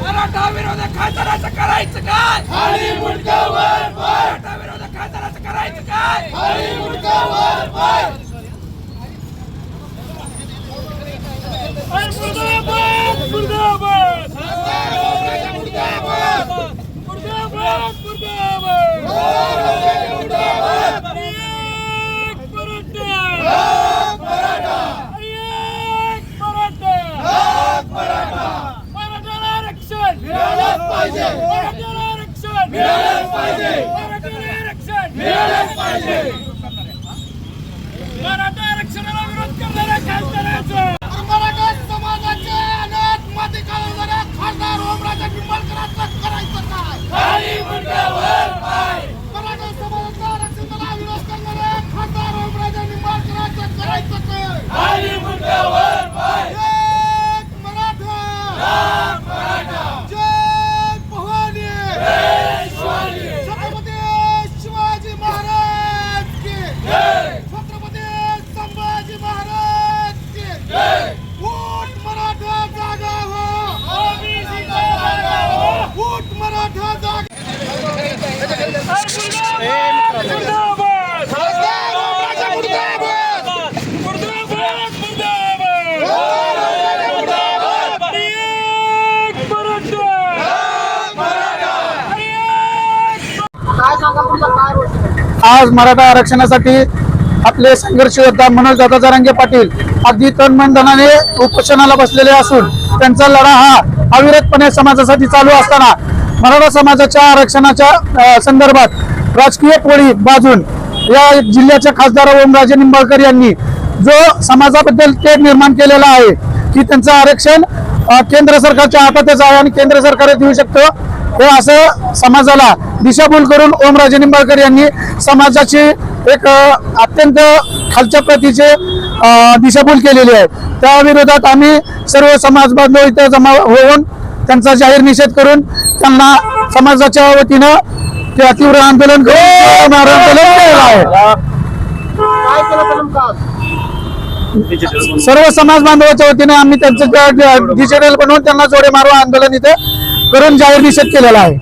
मराठा विरोध खासदाराचं करायचं काय? मराठा विरोध खासदाराचं करायचं काय? पाहिजे. मराठ्याला आरक्षण. मिळालंच पाहिजे. मराठ्याला आरक्षण. मिळालंच पाहिजे. मराठा आरक्षणाला विरोध करणाऱ्या खासदाराचं. मराठा समाजाचे अनाथ माती काढणाऱ्या खासदार ओमराजा निंबाळकरांचं करायचं काय? फूट मराठा आज मराठा आरक्षणासाठी आपले संघर्ष योद्धा मनोज दादा जरांगे पाटील अगदी तन मन धनाने उपोषणाला बसलेले असून त्यांचा लढा हा अविरतपणे समाजासाठी चालू असताना मराठा समाजाच्या आरक्षणाच्या संदर्भात राजकीय पोळी बाजून या जिल्ह्याचे खासदार ओमराजे निंबाळकर यांनी जो समाजाबद्दल ते निर्माण केलेला आहे की त्यांचं आरक्षण केंद्र सरकारच्या हातातच आहे आणि केंद्र सरकारच देऊ शकतो हे असं समाजाला दिशाभूल करून ओमराजे निंबाळकर यांनी समाजाची एक अत्यंत खालच्या प्रतीचे दिशाभूल केलेली आहे. त्या विरोधात आम्ही सर्व समाज बांधव इथं जमा होऊन त्यांचा जाहीर निषेध करून त्यांना समाजाच्या वतीनं ते तीव्र आंदोलन करून आंदोलन केलेलं आहे. सर्व समाज बांधवाच्या वतीने आम्ही त्यांचं डिजिटल बनवून त्यांना जोडे मारवा आंदोलन इथे करून जाहीर निषेध केलेला आहे.